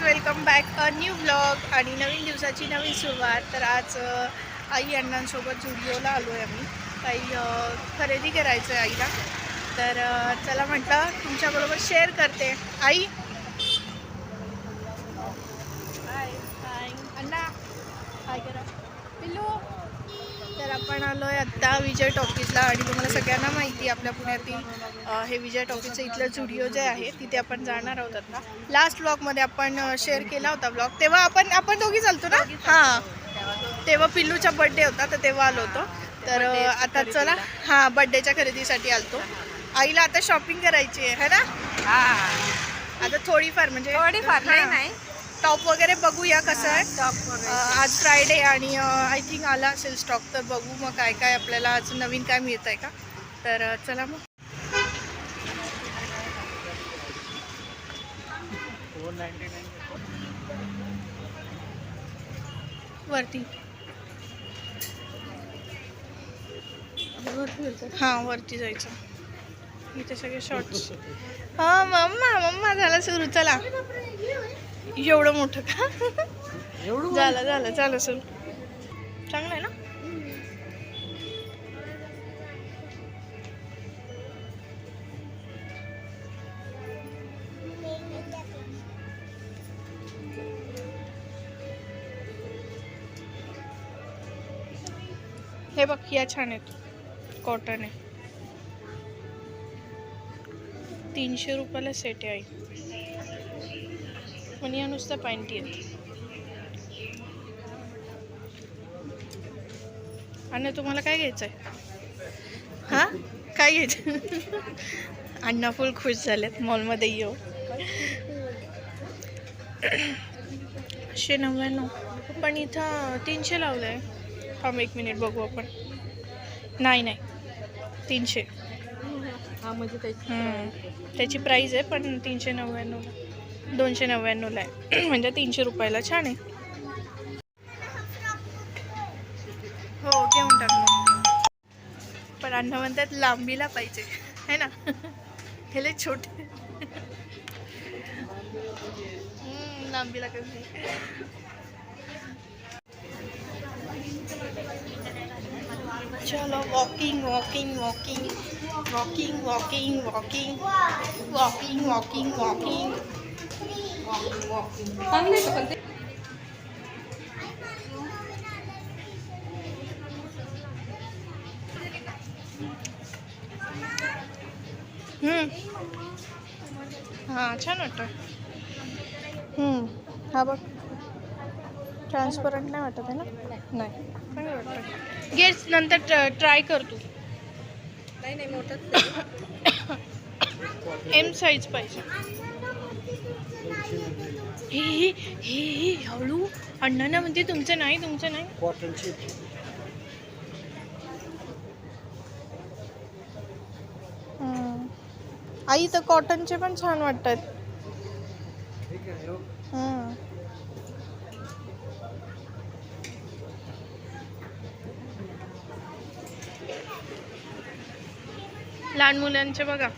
Guys welcome back a new blog आणि नवीन दिवसाची नवीन सुरुवात. तर आज आई अण्णांसोबत झुडिओला आलो आहे आम्ही. काही खरेदी करायचं आहे आईला. तर चला म्हटलं तुमच्याबरोबर शेअर करते. आई हाय हाय अण्णा हाय करा पिल्लू तर आपण आलो आहे आत्ता विजय टॉकीजला आणि तुम्हाला सगळ्यांना माहिती आहे आपल्या पुण्यातील हे विजय टॉकीजचं इथलं झुडिओ जे आहे तिथे आपण जाणार आहोत आता. लास्ट ब्लॉगमध्ये आपण शेअर केला होता ब्लॉग तेव्हा आपण आपण दोघी चालतो ना? हां. तेव्हा पिल्लूचा बड्डे होता तर तेव्हा आलो होतो. तर आता चला. हां बड्डेच्या खरेदीसाठी आलतो. आईला आता शॉपिंग करायची आहे है ना? आता थोडीफार म्हणजे थोडीफार हां. नाही. टॉप वगैरे बघूया कसं आहे. आज फ्रायडे आणि आय थिंक आला असेल स्टॉक तर बघू मग काय काय आपल्याला आज नवीन काय मिळत आहे का. तर चला मग. वरती. हां वरती जायचं. इथे सगळे शॉर्ट्स हां मम्मा मम्मा झाला सुरू चला. एवढं मोठं का? झालं झालं झालं सुरू चांगलं आहे ना? हे बघ या छान आहेत. कॉटन आहे. तीनशे रुपयाला सेट आहे. पण या नुसतं पॅन्टी आहेत आणि तुम्हाला काय घ्यायचं आहे हां? काय घ्यायचं अण्णा फुल खुश झालेत मॉलमध्ये येऊ. शे नव्याण्णव. पण इथं तीनशे लावलं आहे थांब एक मिनिट बघू आपण. नाही नाही. तीनशे. हा म्हणजे त्याची प्राईस आहे पण तीनशे नव्याण्णवला. दोनशे नव्याण्णवला आहे. म्हणजे तीनशे रुपयाला. छान आहे. हो घेऊन टाक मग. पण अण्णा म्हणतात लांबीला पाहिजे. है ना? हे लय छोटे लांबीला कमी चलो walking walking walking walking walking walking walking walking walking चांगलं आहे का पण ते हां छान वाटतं हम्म, हा बघ. ट्रान्सपरंट नाही वाटत आहे ना? नाही. चांगलं वाटतं घे नंतर ट्राय कर तू. नाही नाही मोठंच एम साईज पाहिजे. हे हे हे हे हळू. अण्णांना म्हणते तुमचं नाही तुमचं नाही. कॉटनची. हम्म. आई तर कॉटनचे पण छान वाटतात. हो. लहान मुलांचे बघा.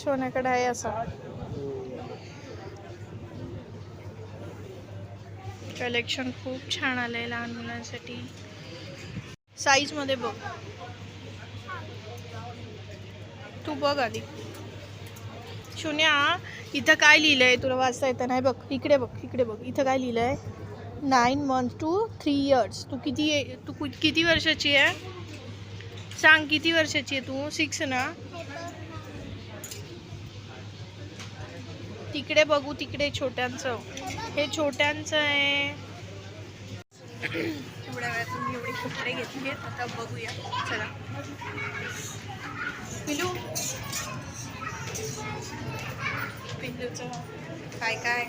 सोन्याकडे आहे असा. कलेक्शन खूप छान आलंय लहान मुलांसाठी. साईजमध्ये बघ. तू बघ आधी. शून्या इथं काय लिहिलंय? तुला वाचता येतं नाही? बघ इकडे बघ इकडे बघ. इथं काय लिहिलंय? Nine month two three years तू किती तू किती वर्षाची आहे? सांग किती वर्षाची आहे तू? सिक्स ना? तिकडे बघू तिकडे छोट्यांचं. हे छोट्यांचं आहे. एवढ्या वेळात मी एवढे कपडे घेतले आता बघूया. चला. पिलू पिल्लूचं काय काय?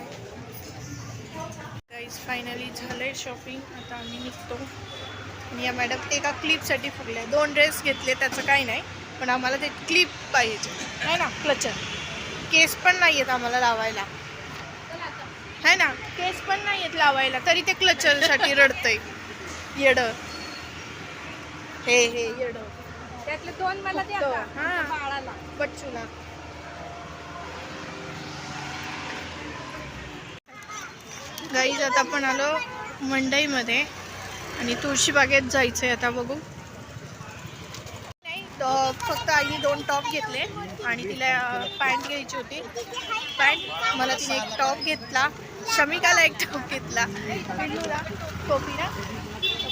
गाईज फायनली झालंय शॉपिंग आता आम्ही निघतो. आणि या मॅडम एका क्लिपसाठी फुगल्या दोन ड्रेस घेतले त्याचं काही नाही. पण आम्हाला ते क्लिप पाहिजे. आहे ना? क्लचर केस पण नाही आहेत आम्हाला लावायला. है ना? केस पण नाही आहेत लावायला. तरी ते क्लचरसाठी रडतंय. येड. हे हे येड. त्यातले दोन मला द्या आता. हा. बाळाला. बच्चूला. गाईज आता आपण आलो मंडईमध्ये आणि तुळशीबागेत जायचंय आता बघू. तर फक्त आईने दोन टॉप घेतले आणि तिला पॅन्ट घ्यायची होती. पॅन्ट मला तिने एक टॉप घेतला. शमिकाला एक टॉप घेतला. पिल्लूला टोपी ना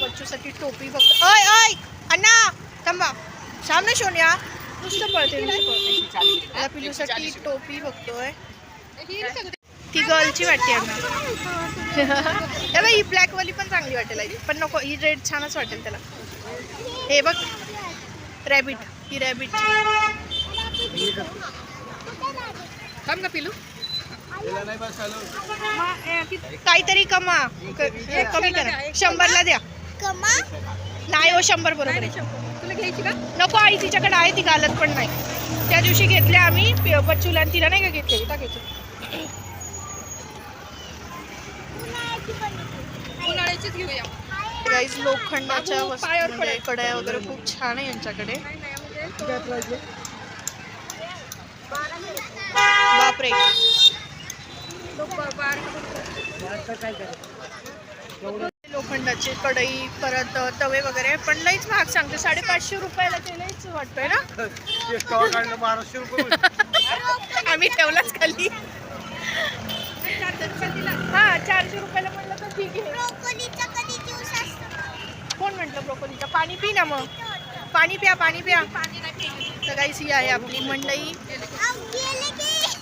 बच्चूसाठी टोपी फक्त अय अय अण्णा थांबा. सामने शोन्या नुसतं पळते नुसतं पळते. मला पिल्लूसाठी टोपी बघतोय ती गर्लची वाटते आम्हाला ही ब्लॅकवाली पण चांगली वाटेल आई. पण नको ही रेड छानच वाटेल त्याला. हे बघ. रॅबिट ही रॅबिट थांब का पिलू. काहीतरी कमा. हे कमी करा. शंभरला द्या. नाही हो शंभर बरोबर आहे. तुला घ्यायची का? नको आई तिच्याकडे आहे ती घालत पण नाही. त्या दिवशी घेतले आम्ही बच्चूला आणि तिला नाही का घेतले? टाकायचे. उन्हाळ्याचीच घेऊया. गाईज लोखंडाच्या वस्तू म्हणजे. कड्या वगैरे खूप छान आहे यांच्याकडे. बापरे. लोखंडाची कढई परत तवे वगैरे पण लईच महाग सांगते साडेपाचशे रुपयाला ते लईच वाटतोय ना? बाराशे रुपये आम्ही ठेवलाच खाली. हा चारशे रुपयाला म्हणलं तर ठीक आहे. म्हटलं ब्रोकोलीचा. पाणी पी ना मग. पाणी प्या पाणी प्या. तर काहीच ही आहे आपली मंडई.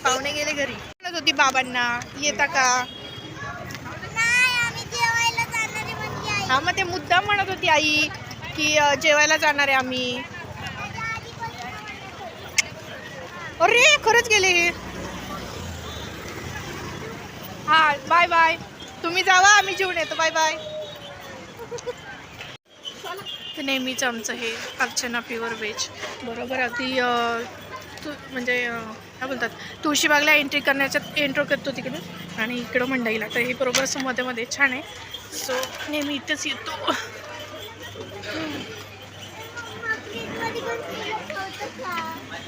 पाहुणे गेले घरी. म्हणत होती बाबांना येता का? हा मग ते मुद्दाम म्हणत होती आई की जेवायला जाणार आहे आम्ही. अरे खरंच गेले हे. हा बाय बाय तुम्ही जावा आम्ही जेवण येतो. बाय बाय तर नेहमीच आमचं हे अर्चना प्युअर व्हेज बरोबर अगदी तू म्हणजे काय बोलतात तुळशीबागला एंट्री करण्याच्या एंट्रो करतो तिकडे आणि इकडं मंडईला. तर हे बरोबर असं मध्ये मध्ये छान आहे. सो नेहमी इथंच येतो.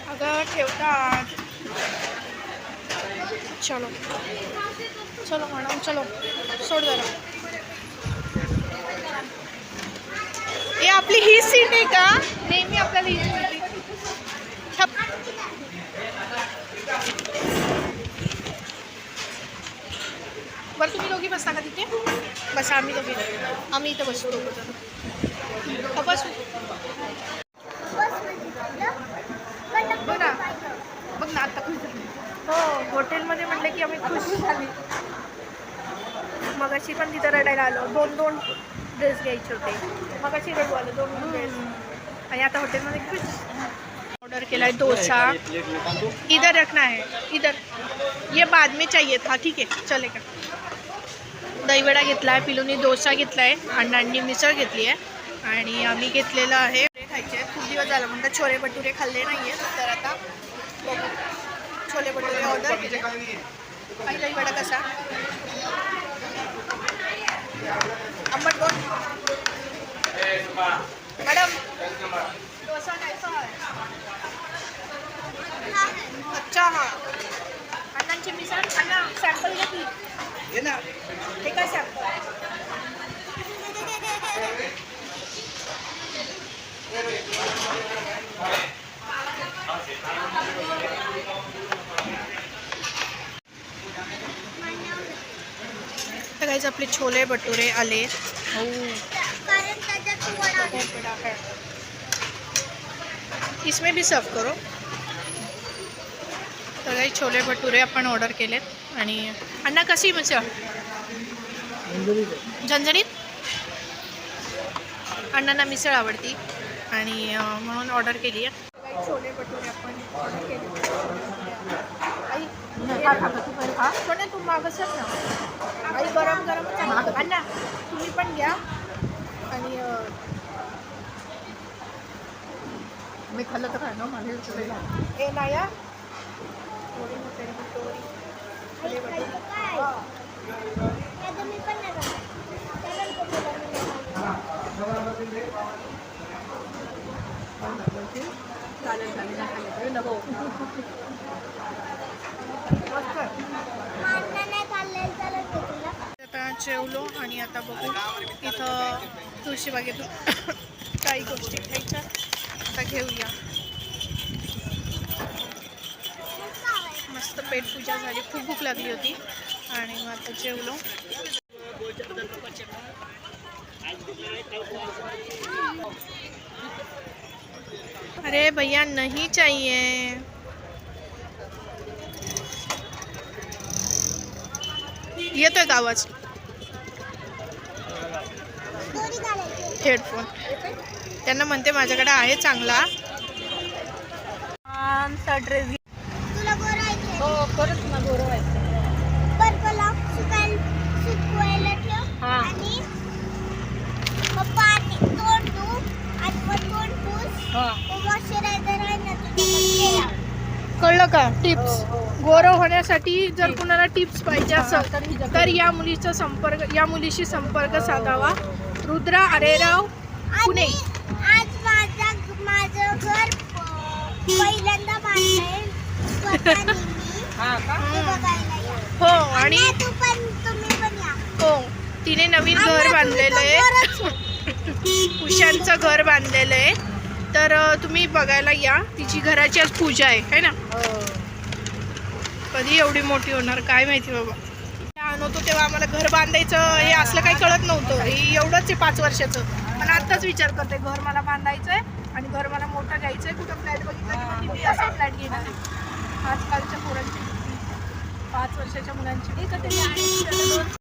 अगं ठेवतात. चलो. चलो मॅडम चलो. सोड जरा. हे आपली ही सीट आहे का? नेहमी आपल्याला ही बरं तुम्ही दोघी बसता का तिथे? बस आम्ही दोघी. आम्ही इथं बसतो. दोघं बसू. बघ ना बघ ना आता खुश झाली. हो हॉटेलमध्ये म्हटलं की आम्ही खुश झाली. मगाशी पण तिथं रडायला आलो. दोन दोन ड्रेस घ्यायचे होते. मगाशी रडू आलो दोन ड्रेस आणि आता हॉटेलमध्ये खुश. ऑर्डर केला है डोसा. इधर रखना है इधर. ये बाद में चाहिए था ठीक आहे चलेगा. दहीवडा घेतला आहे पिलूनी डोसा घेतला आहे अण्णांनी मिसळ घेतली आहे. आणि आम्ही घेतलेलं आहे. खायचे आहेत. खूप दिवस झाला म्हणतात छोले भटुरे खाल्ले नाही आहेत तर आता छोले भटुरे ऑर्डर केले. आणि दहीवडा कसा? आंबट मॅडम डोसा कैसा है? अच्छा हा. अण्णांची मिसळ अण्णा सॅम्पल घेतली हे काय सॅम्पल आपले छोले भटुरे आले. हो. इसमें भी सर्व करो. तर काही छोले भटुरे आपण ऑर्डर केलेत. आणि अण्णा कशी मिसळ झणझणीत? अण्णांना मिसळ आवडती. आणि म्हणून ऑर्डर केली आहे छोले भटुरे आपण ऑर्डर केले आई हा छोले तू मागसच ना. आई गरम गरम अण्णा तुम्ही पण घ्या. आणि मी खाल्लं तर काय ना माझे ए नाया थोडी मोठी भटुरी छोले भटुरे हा. चालेल चालेल. नाही नको. आता जेवलो आणि आता बघू इथं तुळशीबागेतून काही गोष्टी घ्यायच्या. आता घेऊया. मस्त पेट पूजा झाली. खूप भूक लागली होती. आता जेवलो. अरे भैया, नहीं चाहिए येतोय का आवाज? हेडफोन त्यांना म्हणते माझ्याकडे आहे चांगला. छानसा ड्रेस तुला गोरायचे हो ना हा. हा. कळलं का? टिप्स हो, हो. गोरं होण्यासाठी जर कुणाला टिप्स पाहिजे असेल तर या मुलीचा संपर्क या मुलीशी संपर्क साधावा. रुद्रा अरेराव पुणे. आणि आज माझा माझं घर अं, पहिल्यांदा बांधलंय स्वतःने मी. हा का? ते बघायला या. हो आणि आणि तू पण तुम्ही पण या. हो तिने नवीन घर बांधलेलं आहे. उशांचं घर बांधलेलं आहे. तर तुम्ही बघायला या. तिची घराची आज पूजा आहे है ना? हो. कधी एवढी मोठी होणार? काय माहिती बाबा. लहान होतो तेव्हा आम्हाला घर बांधायचं हे असलं काही कळत नव्हतं. हे एवढंच आहे पाच वर्षाचं. पण आत्ताच विचार करते घर मला बांधायचं आहे आणि घर मला मोठं घ्यायचं आहे कुठं फ्लॅट बघितलं मी असा फ्लॅट घेणार आहे. आजकालच्या पोरांची पाच वर्षाच्या मुलांची.